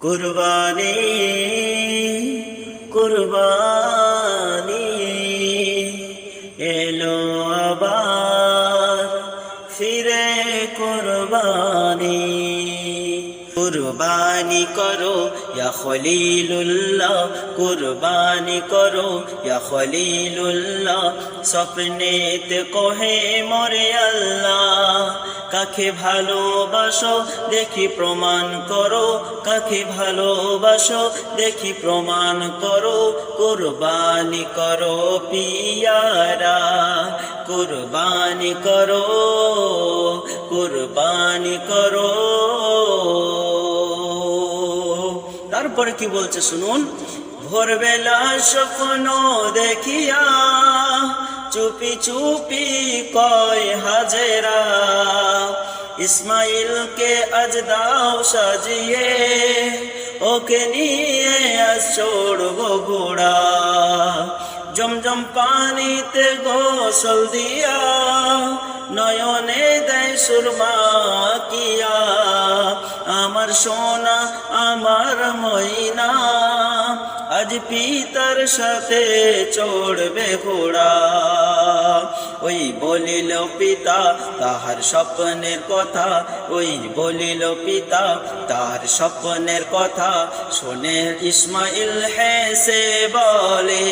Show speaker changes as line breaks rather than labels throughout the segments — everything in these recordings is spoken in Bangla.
কুরবানি কুরবানি। এলো আবার ফিরে কুরবানি। কুরবানি করো ইয়া খলিলুল্লাহ, কুরবানি করো ইয়া খলিলুল্লাহ। স্বপ্নেতে কহে মরে আল্লাহ কাকে ভালোবাসো দেখি প্রমাণ করো। কাকে ভালোবাসো দেখি প্রমাণ করো। কুরবানি করো পিয়ারা, কুরবানি করো কুরবানি করো। তারপরে কি বলছে শুনুন? ভোরবেলা স্বপ্ন দেখিয়া চুপি চুপি কয় হাজেরা, ইসমাইলকে আজ দাও সাজিয়ে, ওকে নিয়ে আজ চড়বো ঘোড়া। জমজম পানিতে গোসল দিয়া নয়নে দেয় সুরমা কিয়া। আমার সোনা, আমার ময়না। আজ পিতার সাথে চড়বে ঘোড়া। ওই বলিল পিতা, তাহার স্বপ্নের কথা। ওই বলিল পিতা, তাহার স্বপ্নের কথা। শোনে ইসমাইল হেসে বলে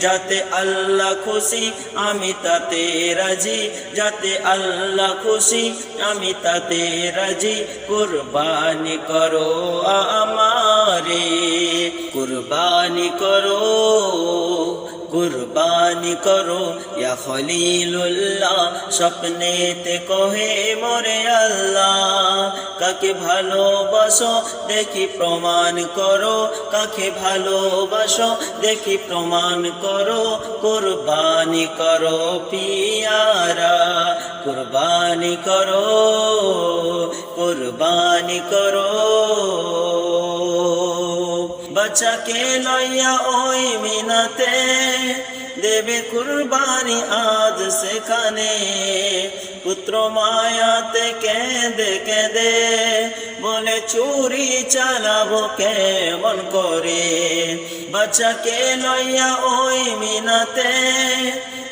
যাতে আল্লাহ খুশি, আমি তাতে রাজি। যাতে আল্লাহ খুশি, আমি তাতে রাজি। কুরবানি করো আমারে, কুরবানি করো। কুরবানি করো, ইয়া খলিলুল্লাহ, স্বপ্নেতে কহে মোরে আল্লাহ। কাকে ভালোবাসো, দেখি প্রমাণ করো। কাকে ভালোবাসো, দেখি প্রমাণ করো। কুরবানি করো পিয়ারা, কুরবানি করো কুরবানি করো। বাচ্চাকে লইয়া ওই মিনাতে দেবে কুরবানি আজ সেখানে। পুত্র মায়াতে কেঁদে কেঁদে বলে, চুরি চালাবো কেমন করে? বাচ্চাকে লইয়া ওই মিনাতে?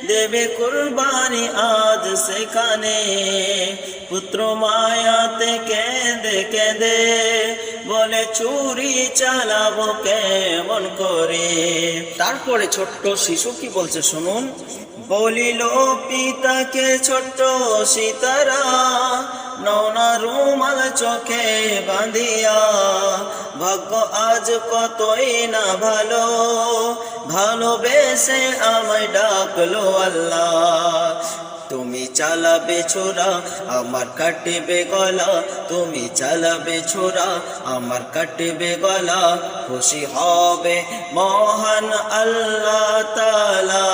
দেবে কুরবানি আজ সেখানে। পুত্র মায়াতে কেঁদে কেঁদে বলে, চুরি চালাবো কেমন করে? তারপরে ছোট্ট শিশু কি বলছে শুনুন। বলিল, পিতাকে ছোট্ট সীতারা নৌনা রুমাল চোখে বাঁধিয়া, ভাগ্য আজ কতই না ভালো, ভালোবেসে আমায় ডাকলো আল্লাহ। তুমি চালাবে ছোরা আমার কাটবে গলা, তুমি চালাবে ছোরা আমার কাটবে গলা, খুশি হবে মহান আল্লাহ তালা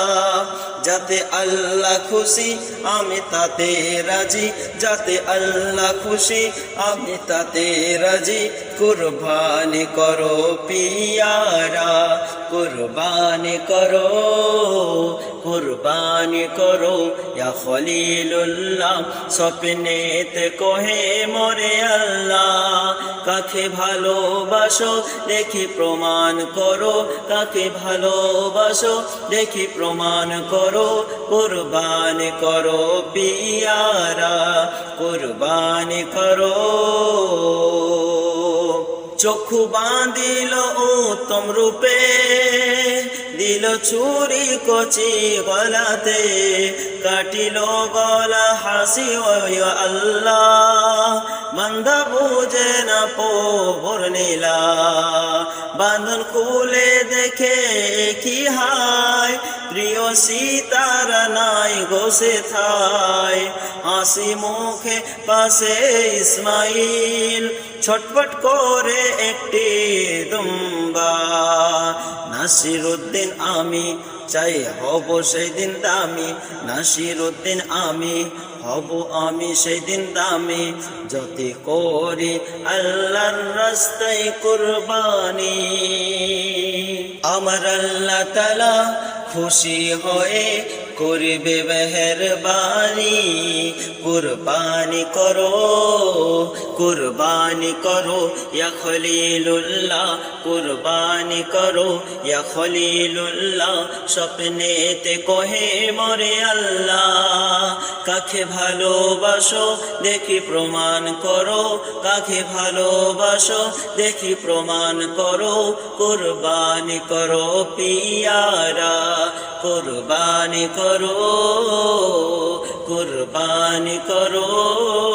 যাতে আল্লাহ খুশি, আমি তাতে রাজি। যাতে আল্লাহ খুশি, আমি তাতে রাজি। কুরবানি করো পিয়ারা, কুরবানি করো কুরবানি করো, ইয়া খলিলুল্লাহ, স্বপ্নেতে কহে মরে আল্লাহ। কাকে ভালোবাসো, দেখি প্রমাণ করো। কাকে ভালোবাসো, দেখি প্রমাণ করো। কুরবানি করো পিয়ারা, কুরবানি করো। চক্ষু বাঁধিল উত্তম রূপে দিল চুরি কচি গলাতে, কাটিল গলা হাসি আল্লাহ। বান্ধা বুঝে না পোবর নীলা। বাঁধন খুলে দেখে কি হায়? প্রিয় সীতার নাই গোসে থায় হাসি মুখে পাশে ইসমাইল। ছটপট করে একটি দুম্বা নাসির উদ্দিন আমি, চাই হব সেই দিন দামি। নাসির উদ্দিন আমি, হব আমি সেই দিন দামি। যতি করি আল্লাহর রাস্তায় কুরবানি। আমার আল্লাহ তালা খুশি হয়ে করবে মেহরবানি। কুরবানি করো কুরবানি করো, ইয়া খলিলুল্লাহ, কুরবানি করো, ইয়া খলিলুল্লাহ। স্বপ্নেতে কহে, মরে আল্লাহ, কাকে ভালোবাসো, দেখি প্রমাণ করো, কাকে ভালোবাসো, দেখি প্রমাণ করো, কুরবানি করো পিয়ারা। কুরবানি করো কুরবানি করো।